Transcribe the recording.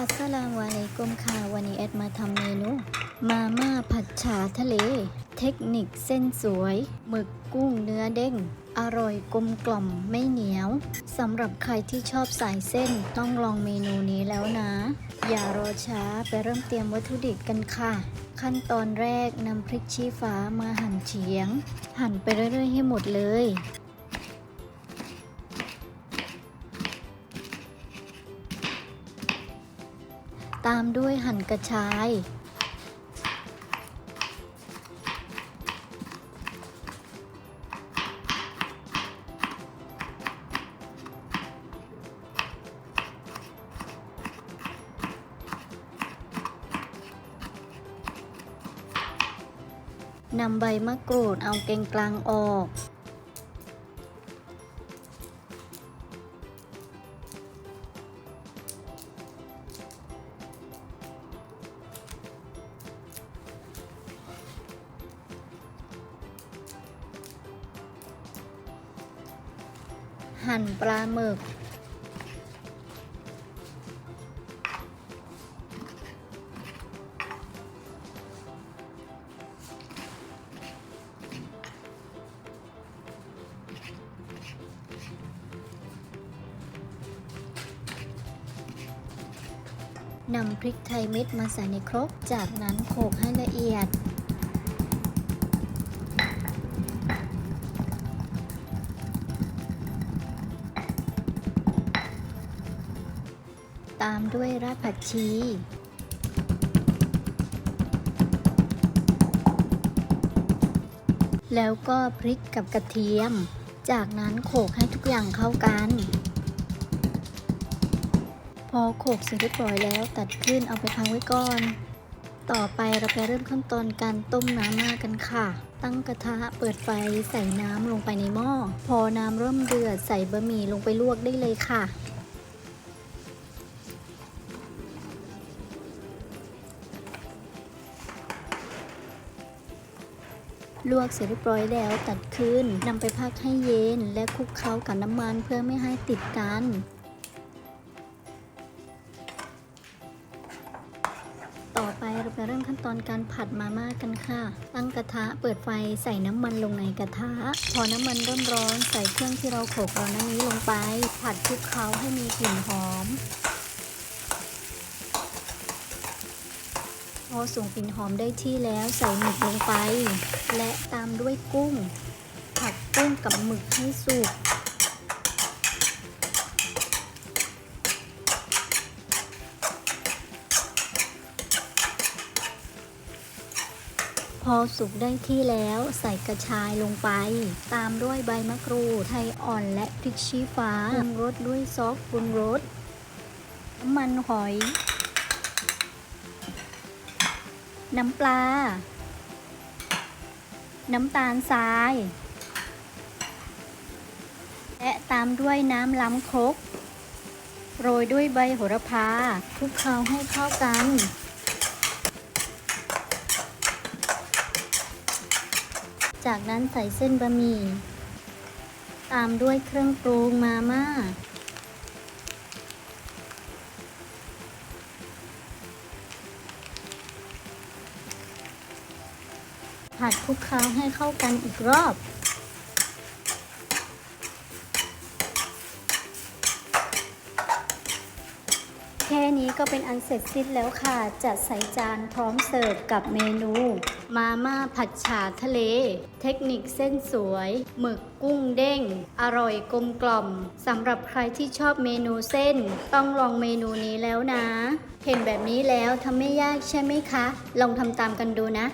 อัสสลามุอะลัยกุมค่ะ วันนี้แอดมาทำเมนูมาม่าผัดฉาทะเล เทคนิคเส้นสวยหมึกกุ้งเนื้อเด้ง อร่อยกลมกล่อมไม่เหนียวสำหรับใครที่ชอบสายเส้นต้องลองเมนูนี้แล้วนะ อย่ารอช้าไปเริ่มเตรียมวัตถุดิบกันค่ะ ขั้นตอนแรกนำพริกชี้ฟ้ามาหั่นเฉียง หั่นไปเรื่อยๆให้หมดเลย ตามด้วยหั่นกระชาย นำใบมะกรูดเอาเกงกลางออก หั่นปลาหมึก นำพริกไทยเม็ดมาใส่ในครก จากนั้นโขลกให้ละเอียด ตามด้วยรากผักชี แล้วก็พริกกับกระเทียม จากนั้นโขกให้ทุกอย่างเข้ากัน พอโขกเสร็จเรียบร้อยแล้วตัดขึ้นเอาไปพักไว้ก่อน ต่อไปเราไปเริ่มขั้นตอนการต้มน้ำมากันค่ะ ตั้งกระทะเปิดไฟใส่น้ำลงไปในหม้อ พอน้ำเริ่มเดือดใส่บะหมี่ลงไปลวกได้เลยค่ะ ลวกเสร็จเรียบร้อยแล้วตัดขึ้นนำไปพักให้เย็น และคลุกเคล้ากับน้ำมันเพื่อไม่ให้ติดกันต่อไปเราไปเริ่มขั้นตอนการผัดมาม่ากันค่ะ ตั้งกระทะเปิดไฟใส่น้ำมันลงในกระทะ พอน้ำมันเริ่มร้อนใส่เครื่องที่เราโขลกเรานั้นนี้ลงไป ผัดคลุกเคล้าให้มีกลิ่นหอม อส่งกลิ่นหอมได้ที่แล้วใส่หมึกลงไป และตามด้วยกุ้ง ผัดกุ้งกับหมึกให้สุกพอสุกได้ที่แล้วใส่กระชายลงไป ตามด้วยใบมะกรูดไทยอ่อนและพริกชี้ฟ้าปรุงรสด้วยซอสปรุงรสน้ำมันหอย น้ำปลา น้ำตาลทราย และตามด้วยน้ำล้ำคก โรยด้วยใบโหระพาคลุกเคล้าให้เข้ากันจากนั้นใส่เส้นบะหมี่ ตามด้วยเครื่องปรุงมาม่า ผัดคลุกเคล้าให้เข้ากันอีกรอบ แค่นี้ก็เป็นอันเสร็จสิ้นแล้วค่ะ จัดใส่จานพร้อมเสิร์ฟกับเมนู มาม่าผัดฉาทะเล เทคนิคเส้นสวย หมึกกุ้งเด้ง อร่อยกลมกล่อมสำหรับใครที่ชอบเมนูเส้น ต้องลองเมนูนี้แล้วนะ เห็นแบบนี้แล้วทำไม่ยากใช่ไหมคะ ลองทำตามกันดูนะ